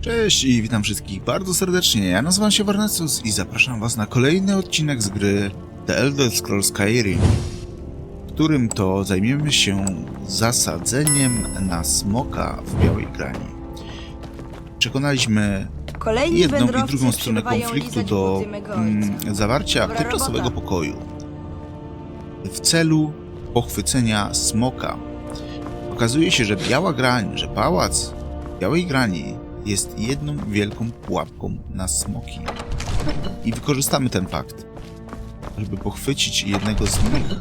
Cześć i witam wszystkich bardzo serdecznie. Ja nazywam się Warnesus i zapraszam was na kolejny odcinek z gry The Elder Scrolls Skyrim, w którym to zajmiemy się zasadzeniem na smoka w Białej Grani. Przekonaliśmy Kolejni jedną i drugą stronę konfliktu do mm, zawarcia Dobra tymczasowego robota. pokoju w celu pochwycenia smoka. Okazuje się, że Biała Grań, że pałac Białej Grani jest jedną wielką pułapką na smoki. I wykorzystamy ten fakt, żeby pochwycić jednego z nich.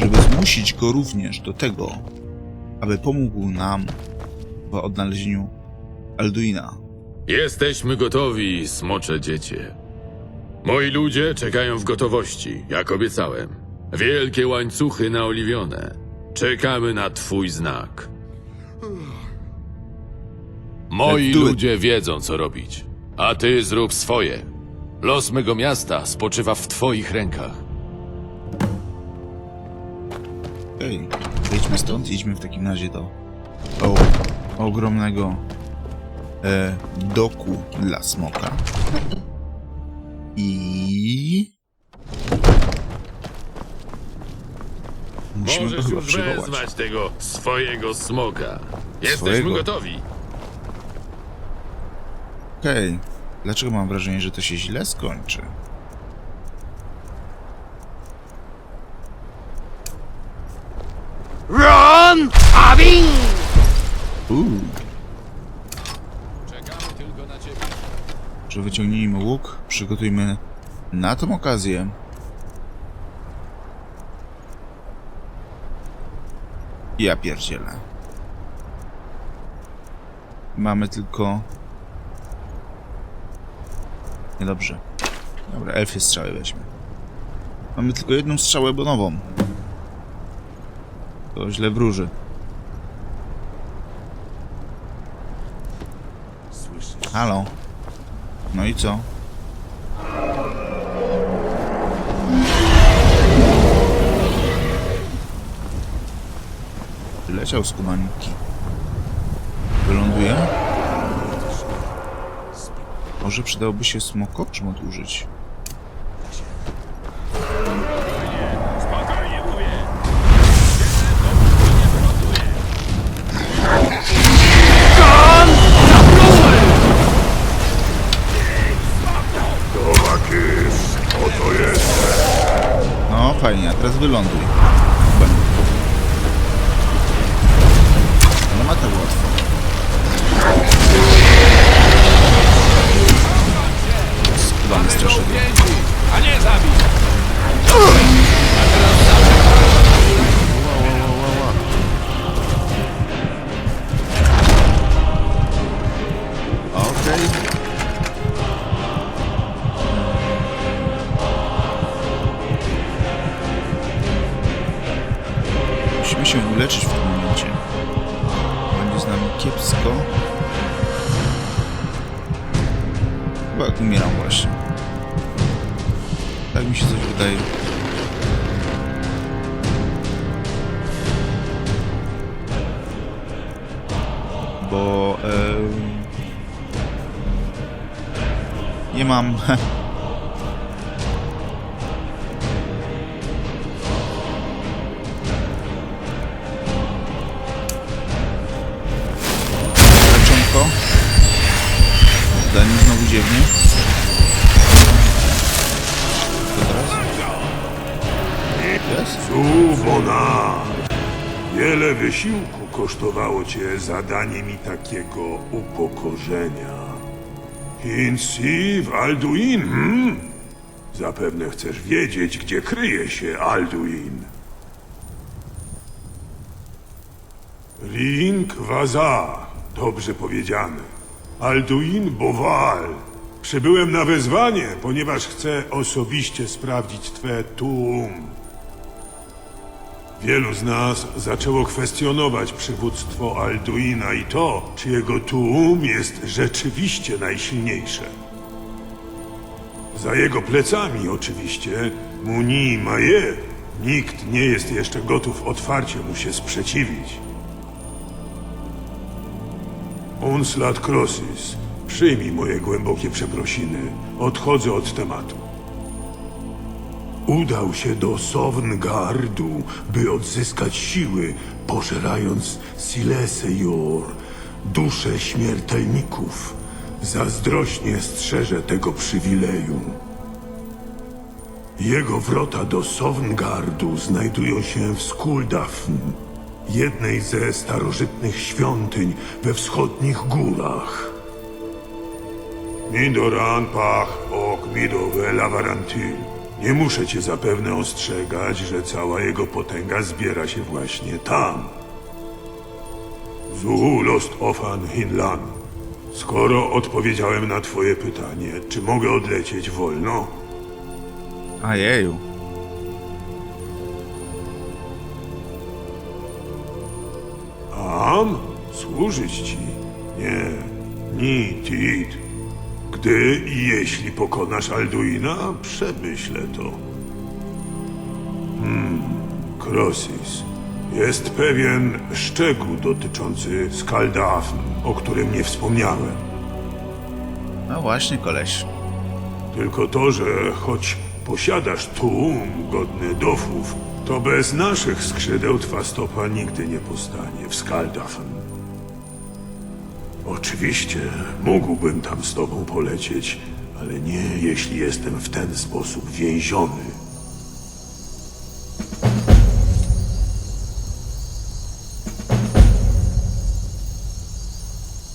Żeby zmusić go również do tego, aby pomógł nam w odnalezieniu Alduina. Jesteśmy gotowi, smocze dziecię. Moi ludzie czekają w gotowości, jak obiecałem. Wielkie łańcuchy naoliwione. Czekamy na twój znak. Moi Let's do it. ludzie wiedzą, co robić. A ty zrób swoje. Los mego miasta spoczywa w twoich rękach. Okej, wyjdźmy stąd, idźmy w takim razie do o, ogromnego e, doku dla smoka. I... Musimy go Możesz chyba już przywołać. wezwać tego swojego smoka. Jesteśmy Swojego? gotowi. Okej, dlaczego mam wrażenie, że to się źle skończy? Ron Abin! Uuu, Czekamy tylko na ciebie. że wyciągnijmy łuk, przygotujmy na tą okazję. Ja pierdzielę. Mamy tylko... Niedobrze. Dobra, elfie strzały weźmy. Mamy tylko jedną strzałę bonową. To źle wróży. Halo? No i co? Leciał z kumaniki. Wyląduje? Może przydałoby się. Spokojnie mówię. No fajnie, a teraz wyląduj. Nie mam. Leczonko. Zanim znowu ziewnie. Co teraz? Jest? Zubona! Wiele wysiłku kosztowało cię zadanie mi takiego upokorzenia. Hinsi w Alduin, hmm? Zapewne chcesz wiedzieć, gdzie kryje się Alduin. Link Waza, dobrze powiedziane. Alduin Bowal. Przybyłem na wezwanie, ponieważ chcę osobiście sprawdzić twe tuum. Wielu z nas zaczęło kwestionować przywództwo Alduina i to, czy jego tuum jest rzeczywiście najsilniejsze. Za jego plecami oczywiście Muni Maje. Nikt nie jest jeszcze gotów otwarcie mu się sprzeciwić. Onslat Crossis, przyjmij moje głębokie przeprosiny. Odchodzę od tematu. Udał się do Sovngardu, by odzyskać siły, pożerając Silesejor, dusze śmiertelników. Zazdrośnie strzeże tego przywileju. Jego wrota do Sovngardu znajdują się w Skuldafn, jednej ze starożytnych świątyń we wschodnich górach. Midoran pach ok midowe lavarantil. Nie muszę cię zapewne ostrzegać, że cała jego potęga zbiera się właśnie tam. Zu lost ofan hinlan. Skoro odpowiedziałem na twoje pytanie, czy mogę odlecieć wolno? Ajeju. Am? Służyć ci? Nie. Ni, tit. Gdy i jeśli pokonasz Alduina, przemyślę to. Hmm, Krosis. Jest pewien szczegół dotyczący Skaldafn, o którym nie wspomniałem. No właśnie, koleś. Tylko to, że choć posiadasz tłum godny dofów, to bez naszych skrzydeł twa stopa nigdy nie postanie w Skaldafn. Oczywiście mógłbym tam z tobą polecieć, ale nie jeśli jestem w ten sposób więziony.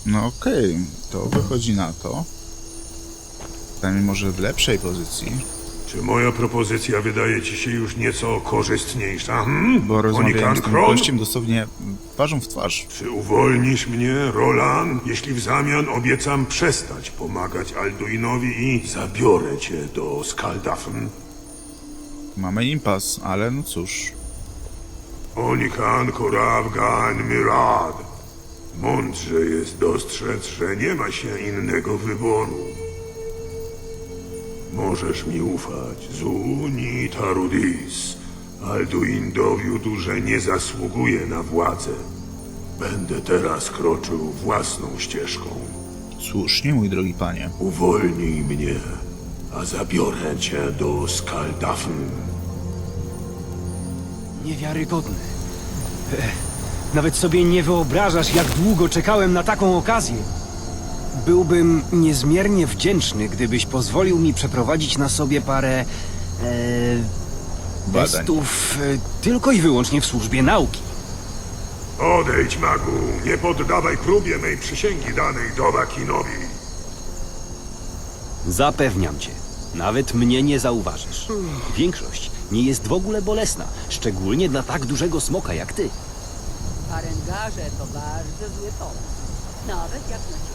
No okej, to wychodzi na to. Przynajmniej może w lepszej pozycji, Czy moja propozycja wydaje ci się już nieco korzystniejsza? Hmm? bo rozmawiałem z tym gościem dosłownie twarzą w twarz. Czy uwolnisz mnie, Roland, jeśli w zamian obiecam przestać pomagać Alduinowi i zabiorę cię do Skaldafn? Mamy impas, ale no cóż. Onikan Koravgan Mirad. Mądrze jest dostrzec, że nie ma się innego wyboru. Możesz mi ufać, Zuni Tarudis. Alduin dowiódł, że nie zasługuje na władzę. Będę teraz kroczył własną ścieżką. Słusznie, mój drogi panie. Uwolnij mnie, a zabiorę cię do Skaldafn. Niewiarygodne. Ech, Nawet sobie nie wyobrażasz, jak długo czekałem na taką okazję. Byłbym niezmiernie wdzięczny, gdybyś pozwolił mi przeprowadzić na sobie parę e, Badań. testów e, tylko i wyłącznie w służbie nauki. Odejdź, magu, nie poddawaj próbie mej przysięgi danej Dovakinowi. Zapewniam cię, nawet mnie nie zauważysz. Większość nie jest w ogóle bolesna, szczególnie dla tak dużego smoka jak ty. Paręgarze to bardzo zły pomysł. Nawet jak na ciebie.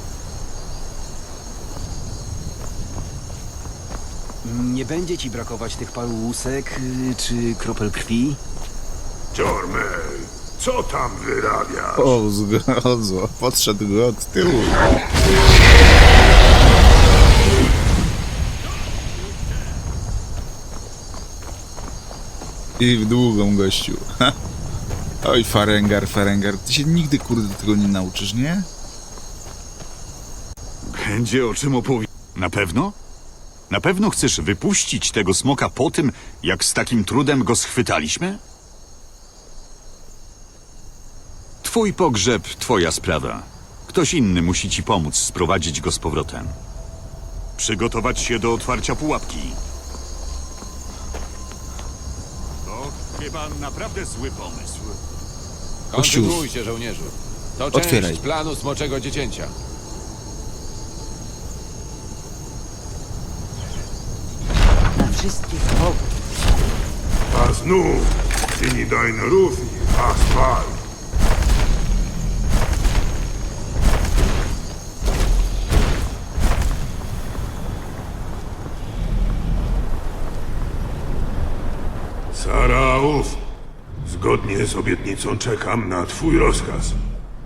Nie będzie ci brakować tych paru łusek y, czy kropel krwi? Jormel, co tam wyrabiasz? O, zgodzło. Podszedł go od tyłu. I w długą gościu. Ha. Oj, Farengar, Farengar, ty się nigdy kurde tego nie nauczysz, nie? Będzie o czym opowiedzieć. Na pewno? Na pewno chcesz wypuścić tego smoka po tym, jak z takim trudem go schwytaliśmy? Twój pogrzeb, twoja sprawa. Ktoś inny musi ci pomóc sprowadzić go z powrotem. Przygotować się do otwarcia pułapki. To chyba naprawdę zły pomysł. Kościół. Kontynuujcie, żołnierzu. To Otwieraj. część planu Smoczego Dziecięcia. Na wszystkich bogów. A znów, tyni dajne rufi, a spal. Sarauf, zgodnie z obietnicą czekam na twój rozkaz.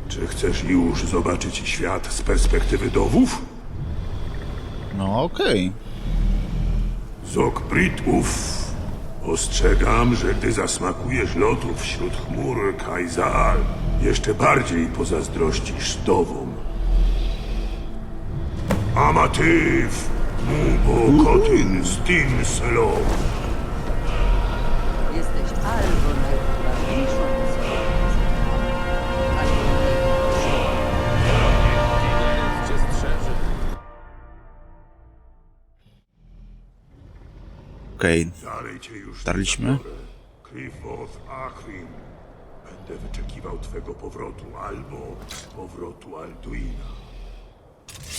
Czy chcesz już zobaczyć świat z perspektywy dowów? No okej. Zokpritów. Ostrzegam, że gdy zasmakujesz lotu wśród chmur Kajzal, jeszcze bardziej pozazdrościsz Dowom. Amatyw! Mu Bokotyn z Timslo! Okej, już Dotarliśmy? Cliffoth Achrim. Będę wyczekiwał twego powrotu albo powrotu Alduina.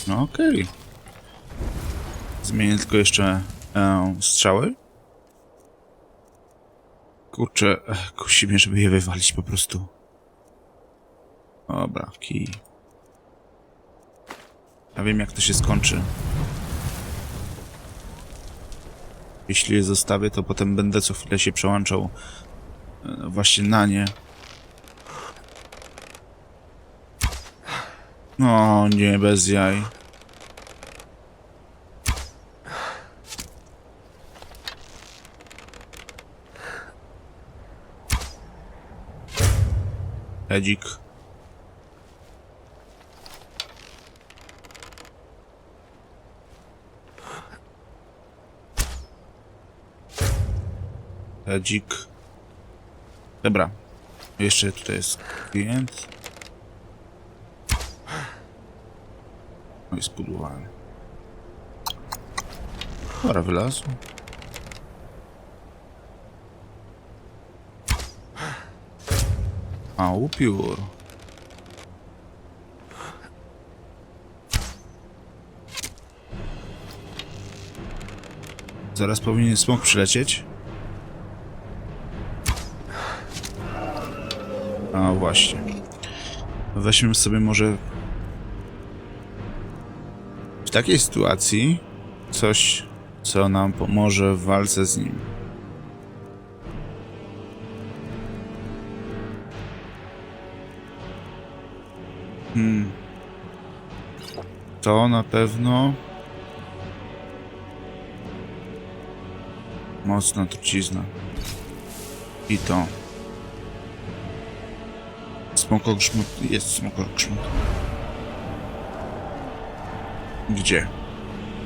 no okej. Zmienię tylko jeszcze e, strzały. Kurczę, ech, kusi mnie, żeby je wywalić po prostu. Dobra, kij. Ja wiem jak to się skończy. Jeśli je zostawię, to potem będę co chwilę się przełączał e, właśnie na nie. No nie, bez jaj. Edzik. Edzik. Dobra. Jeszcze tutaj jest klient. No i spudłowałem. Dobra, wylazł. A, upiór. Zaraz powinien smok przylecieć. A, właśnie. Weźmy sobie może w takiej sytuacji coś, co nam pomoże w walce z nim. Hmm. To na pewno mocna trucizna. I to. Smokogrzmot. Jest smokogrzmot. Gdzie?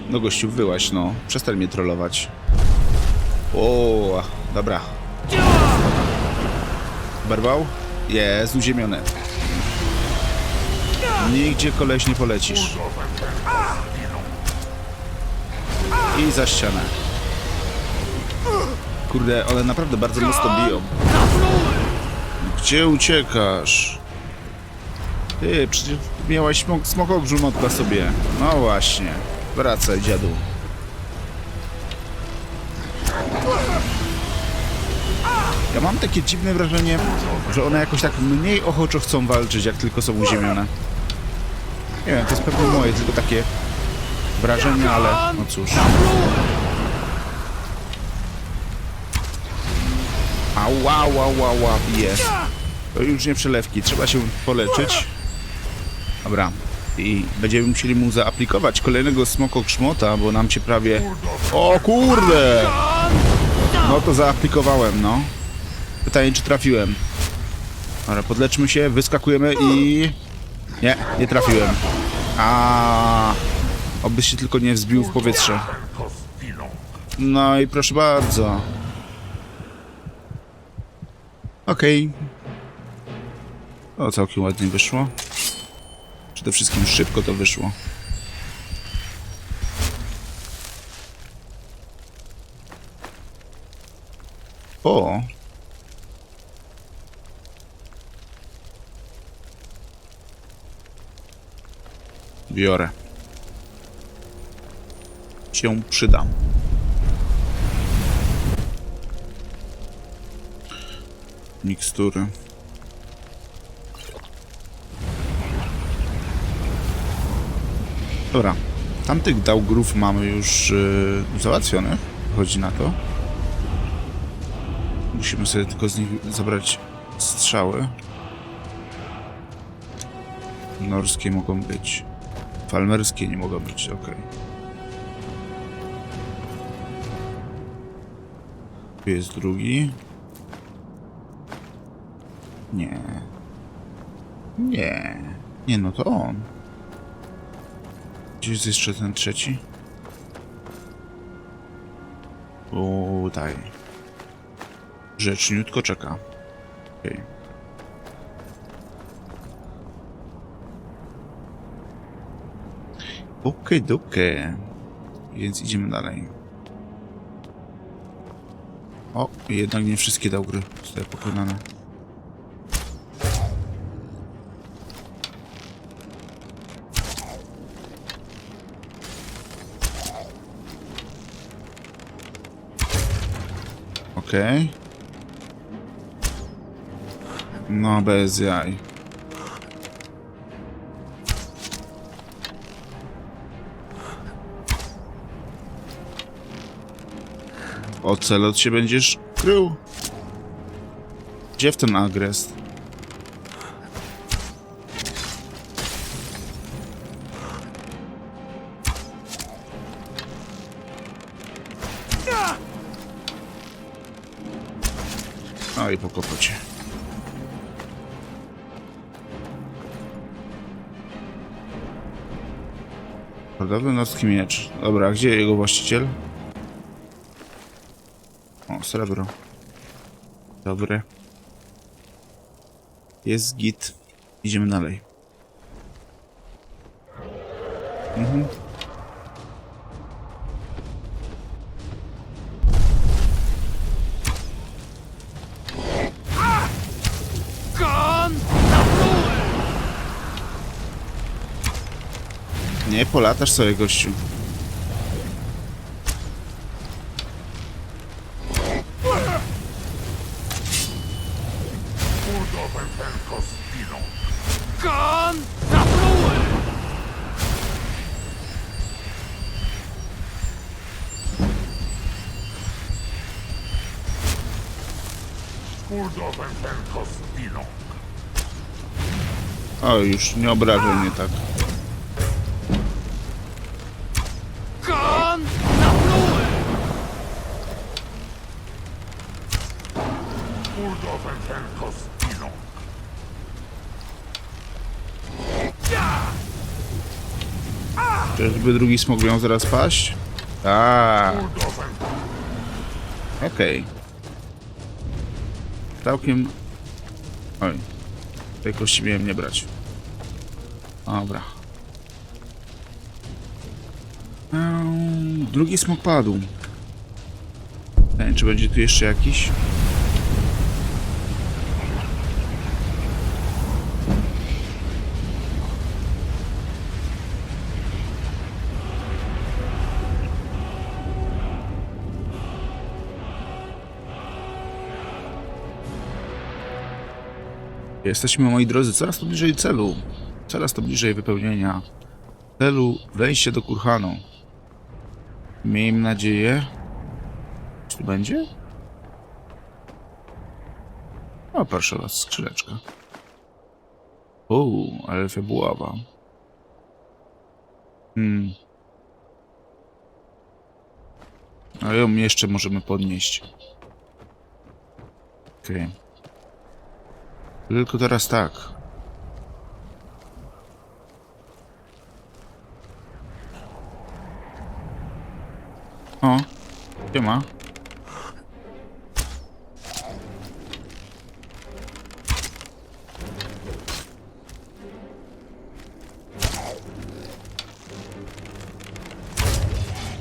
No gościu, wyłaś, no. Przestań mnie trollować. O, dobra. Barwał? Jest, uziemione. Nigdzie koleś nie polecisz. I za ścianę. Kurde, one naprawdę bardzo mocno biją. Gdzie uciekasz? Ty, przecież miałaś smok, smokogrzmotka sobie. No właśnie. Wracaj, dziadu. Ja mam takie dziwne wrażenie, że one jakoś tak mniej ochoczo chcą walczyć, jak tylko są uziemione. Nie wiem, to jest pewnie moje, tylko takie wrażenie, ale no cóż. Ała, ała, ała, ała, jest. To już nie przelewki, trzeba się poleczyć. Dobra. I będziemy musieli mu zaaplikować kolejnego smoko krzmota, bo nam się prawie... O kurde! No to zaaplikowałem, no. Pytanie, czy trafiłem. Dobra, podleczmy się, wyskakujemy i... Nie, nie trafiłem. A, Obyś się tylko nie wzbił w powietrze. No i proszę bardzo. Okej. O, całkiem ładnie wyszło. Przede wszystkim szybko to wyszło. O! Biorę. Się przydam. Mikstury. Dobra. Tamtych dałgrów mamy już yy, załatwionych. Chodzi na to. Musimy sobie tylko z nich zabrać strzały. Norskie mogą być. Falmerskie nie mogą być, okej. Tu jest drugi. Nie. Nie. Nie, no to on. Gdzie jest jeszcze ten trzeci? Tutaj. Rzeczniutko czeka. Okej. Okej, okay, Więc idziemy dalej. O, jednak nie wszystkie dałgry zostały pokonane. Okej. No, bez jaj. Ocelot się będziesz krył. Gdzie w ten agrest? No i po kopocie. Hodowny nocki miecz. Dobra, gdzie jego właściciel? O, srebro. Dobre. Jest git. Idziemy dalej. Polatasz sobie, gościu. O, już nie obrażaj mnie tak. Czyżby drugi smok miał zaraz paść? Tak. Okej. Całkiem... Oj. Tej kości miałem nie brać. Dobra. Drugi smok padł. Nie wiem, czy będzie tu jeszcze jakiś? Jesteśmy, moi drodzy, coraz to bliżej celu. Coraz to bliżej wypełnienia celu wejście do Kurhanu. Miejmy nadzieję. Czy tu będzie? O, proszę was, skrzyneczka. O, elfia buława. Hmm. A ją jeszcze możemy podnieść. Okej. Tylko teraz tak. O, gdzie ma?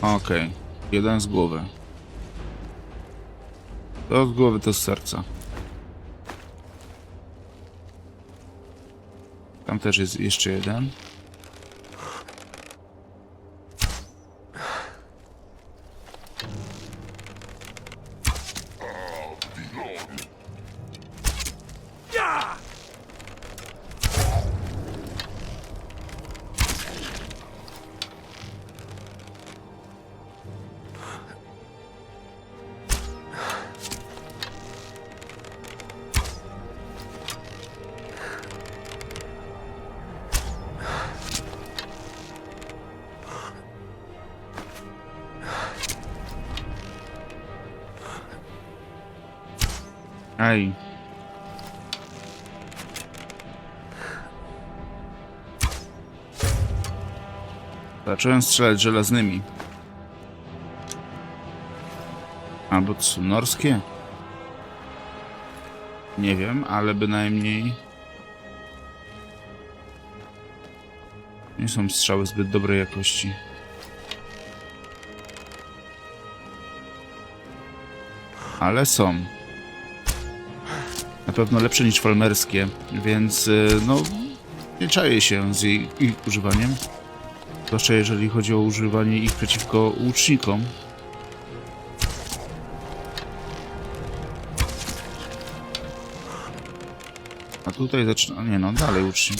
Okej, jeden z głowy. To z głowy, to z serca. Tam też jest jeszcze jeden. Zacząłem strzelać żelaznymi. Albo są norskie? Nie wiem, ale bynajmniej... Nie są strzały zbyt dobrej jakości. Ale są. Na pewno lepsze niż falmerskie, więc y, no nie się z ich używaniem. Zwłaszcza jeżeli chodzi o używanie ich przeciwko łucznikom. A tutaj zaczyna... Nie no, dalej łucznik.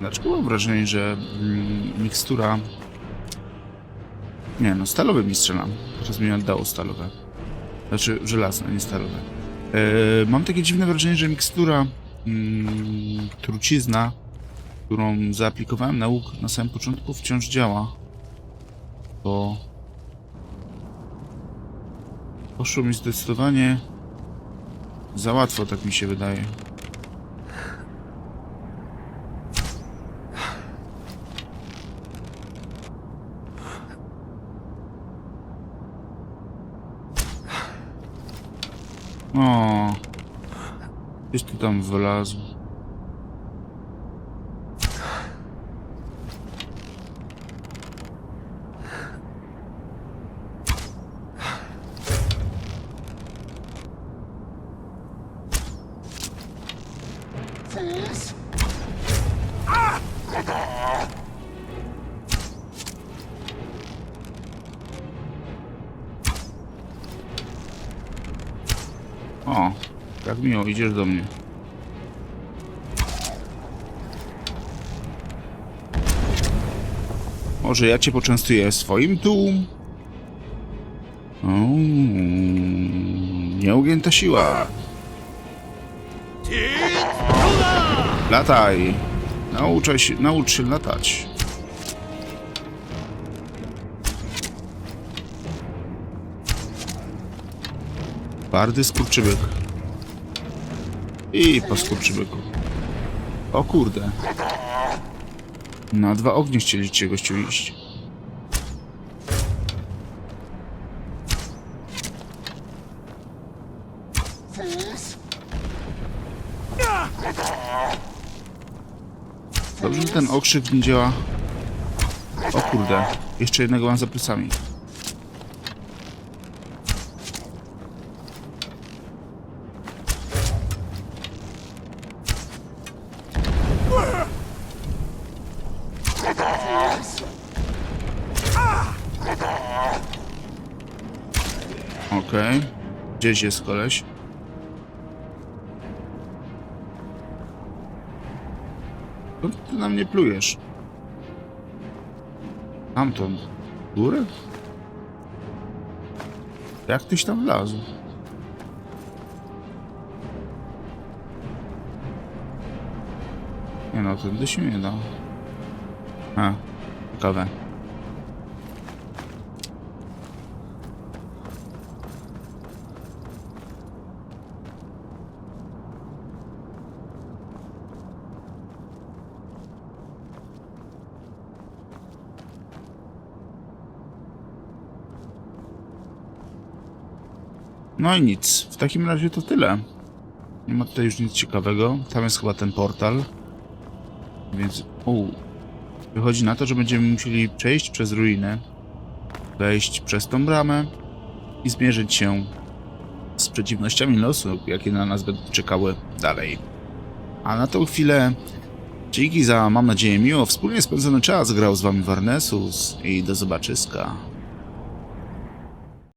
Dlaczego mam wrażenie, że mm, mikstura... Nie no, stalowe mi strzelam. Teraz mi oddało stalowe. Znaczy żelazne, nie stalowe. E, mam takie dziwne wrażenie, że mikstura mm, trucizna, którą zaaplikowałem na łuk na samym początku, wciąż działa. Bo... Poszło mi zdecydowanie za łatwo, tak mi się wydaje. O, gdzieś tam wylazł. Miło, idziesz do mnie. Może ja cię poczęstuję swoim tu? O, nieugięta siła. Lataj. Nauczaj się, naucz się latać. Twardy skurczybyk. I po skurczybyku. O kurde. Na dwa ognie chcieliście gościu iść. Dobrze, że ten okrzyk nie działa. O kurde. Jeszcze jednego mam za plecami. Gdzieś jest koleś. Co ty na mnie plujesz? Tamtąd. Górę? Jak tyś tam wlazł? Nie no, tędy się nie da. A, ciekawe. No i nic. W takim razie to tyle. Nie ma tutaj już nic ciekawego. Tam jest chyba ten portal. Więc... U, wychodzi na to, że będziemy musieli przejść przez ruinę. Wejść przez tą bramę. I zmierzyć się z przeciwnościami losu, jakie na nas będą czekały dalej. A na tą chwilę dzięki za, mam nadzieję, miło wspólnie spędzony czas. Grał z wami Warnesus i do zobaczyska.